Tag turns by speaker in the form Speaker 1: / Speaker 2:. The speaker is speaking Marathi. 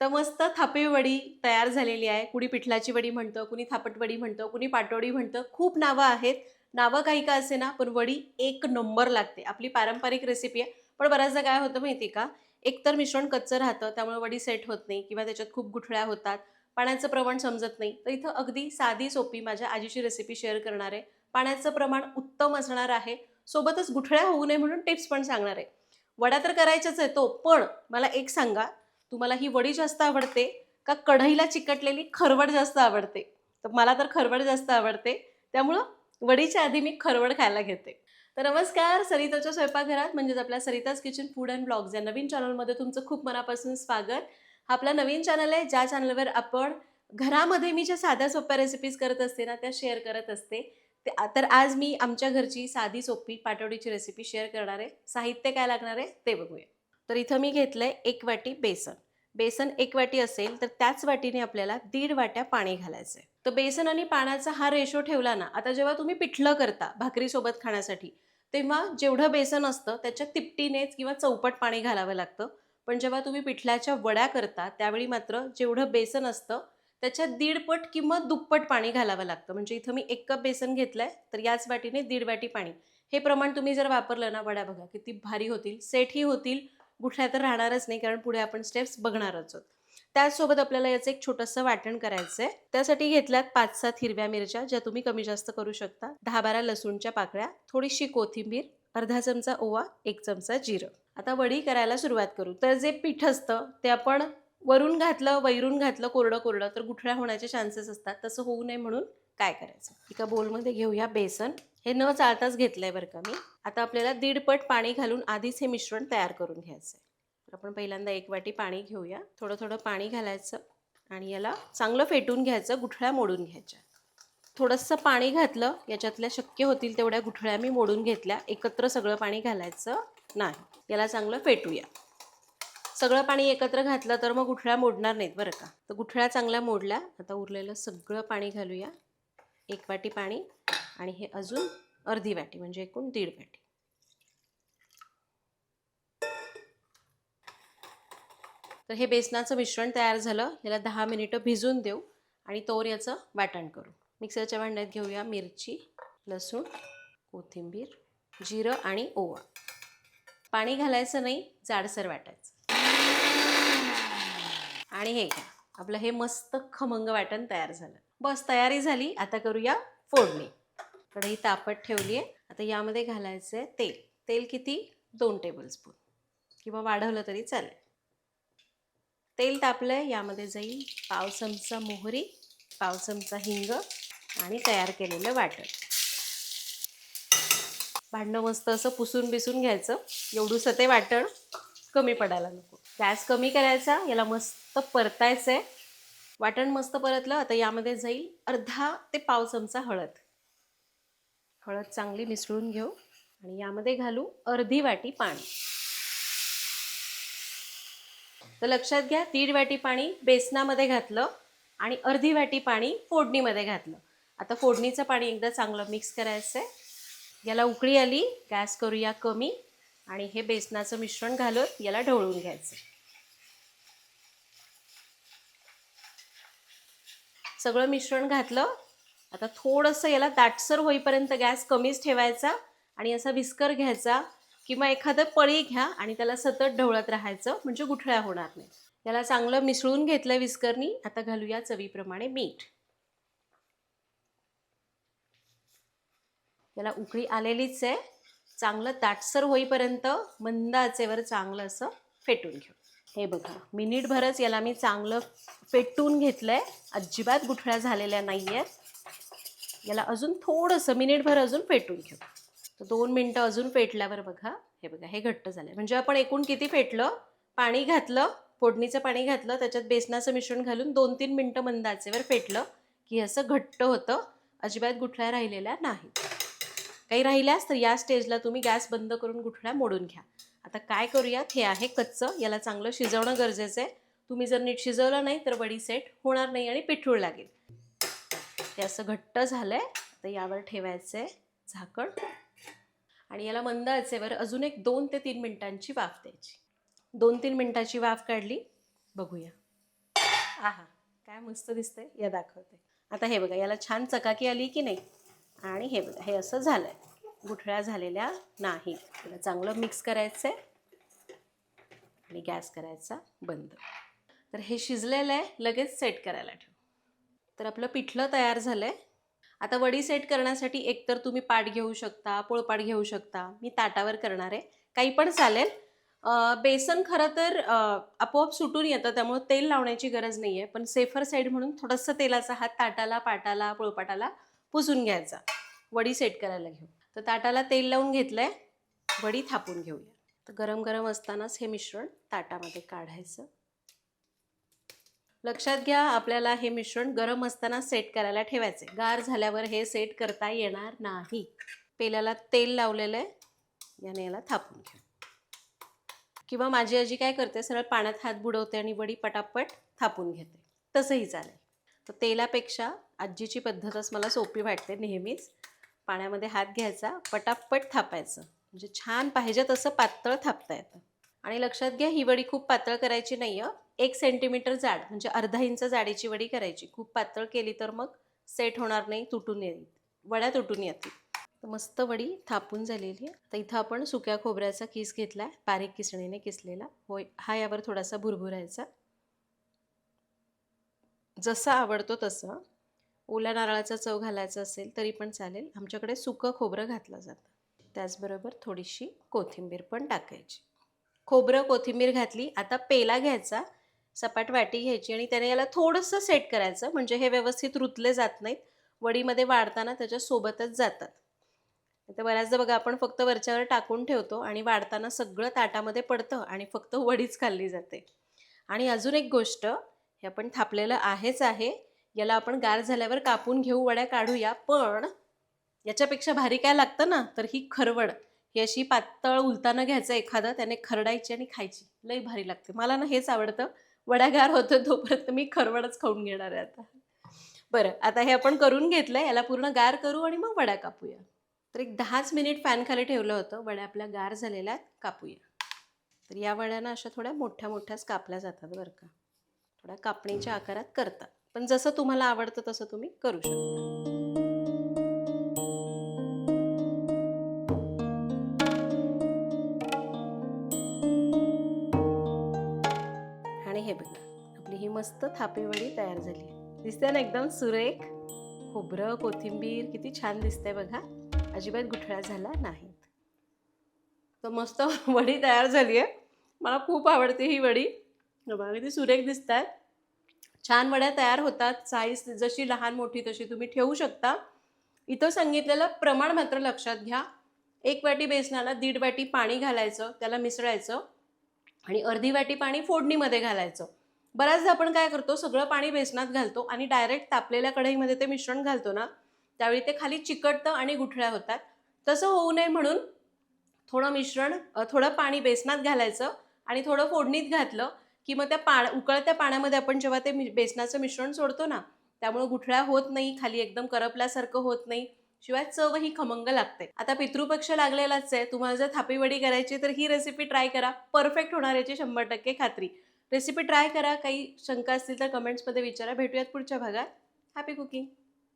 Speaker 1: तर मस्त थापी वडी तयार झालेली आहे. कुणी पिठलाची वडी म्हणतं कुणी थापटवडी म्हणतं कुणी पाटोडी म्हणतं. खूप नावं आहेत. नावं काही का असे ना पण वडी एक नंबर लागते. आपली पारंपरिक रेसिपी आहे. पण बऱ्याचदा काय होतं माहिती आहे का? एकतर मिश्रण कच्चं राहतं त्यामुळे वडी सेट होत नाही किंवा त्याच्यात खूप गुठळ्या होतात. पाण्याचं प्रमाण समजत नाही. तर इथं अगदी साधी सोपी माझ्या आजीची रेसिपी शेअर करणार आहे. पाण्याचं प्रमाण उत्तम असणार आहे. सोबतच गुठळ्या होऊ नये म्हणून टिप्स पण सांगणार आहे. वडा तर करायच्याच आहे तो पण मला एक सांगा. तुम्हाला ही वडी जास्त आवडते का कढईला चिकटलेली खरवड जास्त आवडते? तर मला तर खरवड जास्त आवडते. त्यामुळं वडीच्या आधी मी खरवड खायला घेते. तर नमस्कार सरिताच्या स्वयंपाकघरात म्हणजेच आपल्या Sarita's kitchen food and blogs या नवीन चॅनलमध्ये तुमचं खूप मनापासून स्वागत. हा आपला नवीन चॅनल आहे ज्या चॅनलवर आपण घरामध्ये मी ज्या साध्या सोप्या रेसिपीज करत असते ना त्या शेअर करत असते. ते तर आज मी आमच्या घरची साधी सोपी पाटवडीची रेसिपी शेअर करणार आहे. साहित्य काय लागणार आहे ते बघूया. तर इथं मी घेतलं आहे एक वाटी बेसन. बेसन एक वाटी असेल तर त्याच वाटीने आपल्याला दीड वाट्या पाणी घालायचं आहे तर बेसन आणि पाण्याचा हा रेशो ठेवला ना आता जेव्हा तुम्ही पिठलं करता भाकरीसोबत खाण्यासाठी तेव्हा जेवढं बेसन असतं त्याच्या तिपटीनेच किंवा चौपट पाणी घालावं लागतं. पण जेव्हा तुम्ही पिठल्याच्या वड्या करता त्यावेळी मात्र जेवढं बेसन असतं त्याच्यात दीडपट किंवा दुप्पट पाणी घालावं लागतं. म्हणजे इथं मी एक कप बेसन घेतलं आहे तर याच वाटीने दीड वाटी पाणी. हे प्रमाण तुम्ही जर वापरलं ना वड्या बघा किती भारी होतील सेटही होतील गुठळ्या तर राहणारच नाही कारण पुढे आपण स्टेप्स बघणारच आहोत. त्याचसोबत आपल्याला याचं एक छोटंसं वाटण करायचं आहे त्यासाठी घेतल्यात पाच सात हिरव्या मिरच्या ज्या तुम्ही कमी जास्त करू शकता. दहा बारा लसूणच्या पाकळ्या थोडीशी कोथिंबीर अर्धा चमचा ओवा एक चमचा जिरं. आता वडी करायला सुरुवात करू. तर जे पीठ असतं ते आपण वरून घातलं वैरून घातलं कोरडं कोरडं तर गुठळ्या होण्याचे चान्सेस असतात. तसं होऊ नये म्हणून काय करायचं? एका बोलमध्ये घेऊया बेसन. हे न चालताच आहे बरं का मी. आता आपल्याला दीड पट पाणी घालून आधीच हे मिश्रण तयार करून घ्यायचं आहे तर आपण पहिल्यांदा एक वाटी पाणी घेऊया. थोडं थोडं पाणी घालायचं आणि याला चांगलं फेटून घ्यायचं गुठळ्या मोडून घ्यायच्या. थोडंसं पाणी घातलं याच्यातल्या शक्य होतील तेवढ्या गुठळ्या मी मोडून घेतल्या. एकत्र सगळं पाणी घालायचं नाही. याला चांगलं फेटूया. सगळं पाणी एकत्र घातलं तर मग गुठळ्या मोडणार नाहीत बरं का. तर गुठळ्या चांगल्या मोडल्या. आता उरलेलं सगळं पाणी घालूया. एक वाटी पाणी. आणि हे अजून अर्धी वाटी म्हणजे एकूण दीड वाटी. तर हे बेसनाचं मिश्रण तयार झालं. याला दहा मिनिटं भिजून देऊ आणि तोर याचं वाटण करू. मिक्सरच्या भांड्यात घेऊया मिरची लसूण कोथिंबीर जिरं आणि ओवा. पाणी घालायचं नाही जाडसर वाटायचं. आणि हे घ्या. आपलं हे मस्त खमंग वाटण तयार झालं. बस तयारी झाली. आता करूया फोडणी. कढई तापत ठेवली आहे. आता यामध्ये घालायचं आहे तेल. तेल किती? दोन टेबलस्पून किंवा वाढवलं तरी चालेल. तेल तापलं आहे यामध्ये जाईल पाव चमचा मोहरी पाव चमचा हिंग आणि तयार केलेलं वाटण. भांडणं मस्त असं पुसून बिसून घ्यायचं. एवढूसं ते वाटण कमी पडायला नको. गॅस कमी करायचा याला मस्त परतायचं आहे वाटण मस्त परतलं आता यामध्ये जाईल अर्धा ते पाव चमचा हळद. हळद चांगली मिसळून घेऊ आणि यामध्ये घालू अर्धी वाटी पाणी. तर लक्षात घ्या दीड वाटी पाणी बेसनामध्ये घातलं आणि अर्धी वाटी पाणी फोडणीमध्ये घातलं. आता फोडणीचं पाणी एकदा चांगलं मिक्स करायचं आहे याला उकळी आली गॅस करूया कमी आणि हे बेसनाचं मिश्रण घालत याला ढवळून घ्यायचं. सगळं मिश्रण घातलं आता थोडंसं याला दाटसर होईपर्यंत गॅस कमीच ठेवायचा आणि असा विस्कर घ्यायचा किंवा एखादं पळी घ्या आणि त्याला सतत ढवळत राहायचं म्हणजे गुठळ्या होणार नाही याला चांगलं मिसळून घेतलं विस्करनी आता घालूया चवीप्रमाणे मीठ. याला उकळी आलेलीच आहे. चांगलं ताटसर होईपर्यंत मंद आचेवर चांगलं असं फेटून घेऊ. हे बघा मिनिटभरच याला मी चांगलं फेटून घेतलं आहे अजिबात गुठळ्या झालेल्या नाही आहेत याला अजून थोडंसं मिनिटभर अजून फेटून घेऊ तर दोन मिनटं अजून फेटल्यावर बघा हे बघा हे घट्ट झालं म्हणजे आपण एकूण किती फेटलं? पाणी घातलं फोडणीचं पाणी घातलं त्याच्यात बेसनाचं मिश्रण घालून दोन तीन मिनटं मंद आचेवर फेटलं की असं घट्ट होतं. अजिबात गुठळ्या राहिलेल्या नाही काही राहिल्यास तर या स्टेजला तुम्ही गॅस बंद करून गुठळ्या मोडून घ्या. आता काय करूयात? हे आहे कच्चं. याला चांगलं शिजवणं गरजेचं आहे. तुम्ही जर नीट शिजवलं नाही तर वडी सेट होणार नाही आणि पिठूळ लागेल. हे असं घट्ट झालं आहे तर यावर ठेवायचं आहे झाकण. आणि याला मंद आचेवर अजून एक दोन ते तीन मिनटांची वाफ द्यायची. दोन तीन मिनटाची वाफ काढली बघूया. आहा काय मस्त दिसतंय या दाखवते. आता हे बघा याला छान चकाकी आली की नाही? आणि हे बघा हे असं झालं आहे गुठळ्या झालेल्या नाही. त्याला चांगलं मिक्स करायचं आहे आणि गॅस करायचा बंद. तर हे शिजलेलं आहे लगेच सेट करायला ठेवू. तर आपलं पिठलं तयार झालं आहे आता वडी सेट करण्यासाठी एकतर तुम्ही पाट घेऊ शकता पोळपाट घेऊ शकता. मी ताटावर करणार आहे. काही पण चालेल. बेसन खरं तर आपोआप सुटून येतं त्यामुळे तेल लावण्याची गरज नाही आहे पण सेफर साईड म्हणून थोडंसं तेलाचा हात ताटाला पाटाला पोळपाटाला पुसून घ्यायचा. वडी सेट करायला घेऊ. तर ताटाला तेल लावून घेतलं आहे वडी थापून घेऊया. तर गरम गरम असतानाच हे मिश्रण ताटामध्ये काढायचं. लक्षात घ्या आपल्याला हे मिश्रण गरम असताना सेट करायला ठेवायचे गार झाल्यावर हे सेट करता येणार नाही. पेल्याला तेल लावलेलं आहे याने याला थापून घ्या. किंवा माझी आजी काय करते सरळ पाण्यात हात बुडवते आणि वडी पटापट थापून घेते. तसंही चालेल. तर तेलापेक्षा आजीची पद्धतच मला सोपी वाटते नेहमीच. पाण्यामध्ये हात घ्यायचा पटापट थापायचं. म्हणजे छान पाहिजे तसं पातळ थापता येतं. आणि लक्षात घ्या ही वडी खूप पातळ करायची नाही आहे एक सेंटीमीटर जाड म्हणजे अर्धा इंच जाडीची वडी करायची. खूप पातळ केली तर मग सेट होणार नाही तुटून येईल. वड्या तुटून येतील. तर मस्त वडी थापून झालेली आहे. तर इथं आपण सुक्या खोबऱ्याचा किस घेतला आहे बारीक किसणीने किसलेला. होय हा यावर थोडासा भुरभुरायचा. जसा आवडतो तसं. ओल्या नारळाचा चव घालायचा असेल तरी पण चालेल. आमच्याकडे सुकं खोबरं घातलं जातं. त्याचबरोबर थोडीशी कोथिंबीर पण टाकायची. खोबरं कोथिंबीर घातली. आता पेला घ्यायचा. सपाट वाटी घ्यायची आणि त्याने याला थोडंसं सेट करायचं. म्हणजे हे व्यवस्थित रुतले जात नाहीत. वडीमध्ये वाढताना त्याच्यासोबतच जातात. तर बऱ्याचदा बघा आपण फक्त वरच्यावर टाकून ठेवतो आणि वाढताना सगळं ताटामध्ये पडतं आणि फक्त वडीच खाल्ली जाते. आणि अजून एक गोष्ट हे आपण थापलेलं आहेच आहे. याला आपण गार झाल्यावर कापून घेऊ वड्या काढूया पण याच्यापेक्षा भारी काय लागतं ना? तर ही खरवड. ही अशी पातळ उलताना घ्यायचं एखादं त्याने खरडायची आणि खायची. लई भारी लागते. मला ना हेच आवडतं. वड्या गार तोपर्यंत मी खरवडच खाऊन घेणार आहे आता. बरं आता हे आपण करून घेतलं याला पूर्ण गार करू आणि मग वड्या कापूया. तर एक दहाच मिनिट फॅनखाली ठेवलं होतं वड्या आपल्या गार झालेल्या कापूया. तर या वड्याना अशा थोड्या मोठ्या मोठ्याच कापल्या जातात बरं का. थोड्या कापणीच्या आकारात करतात. पण जसं तुम्हाला आवडतं तसं तुम्ही करू शकता. आणि हे बघा आपली ही मस्त थापेवडी तयार झाली दिसते ना एकदम सुरेख खोबरं कोथिंबीर किती छान दिसते बघा. अजिबात गुठळ्या झाला नाहीत. तर मस्त वडी तयार झाली आहे. मला खूप आवडते ही वडी. बघा किती सुरेख दिसतात छान वड्या तयार होतात. साईज जशी लहान मोठी तशी तुम्ही ठेवू शकता. इथं सांगितलेलं प्रमाण मात्र लक्षात घ्या. एक वाटी बेसनाला दीड वाटी पाणी घालायचं त्याला मिसळायचं. आणि अर्धी वाटी पाणी फोडणीमध्ये घालायचं. बऱ्याचदा आपण काय करतो सगळं पाणी बेसनात घालतो आणि डायरेक्ट तापलेल्या कढईमध्ये ते मिश्रण घालतो ना त्यावेळी ते खाली चिकटतं आणि गुठळ्या होतात. तसं होऊ नये म्हणून थोडं मिश्रण थोडं पाणी बेसनात घालायचं आणि थोडं फोडणीत घातलं की मग त्या पा उकळत्या पाण्यामध्ये आपण जेव्हा ते मि- बेसनाचं मिश्रण सोडतो ना त्यामुळे गुठळ्या होत नाही खाली एकदम करपल्यासारखं होत नाही. शिवाय चवही खमंग लागते. आता पितृपक्ष लागलेलाच आहे. तुम्हाला जर थापीवडी करायची तर ही रेसिपी ट्राय करा. परफेक्ट होणार याची शंभर टक्के खात्री. रेसिपी ट्राय करा. काही शंका असतील तर कमेंट्समध्ये विचारा. भेटूयात पुढच्या भागात. Happy cooking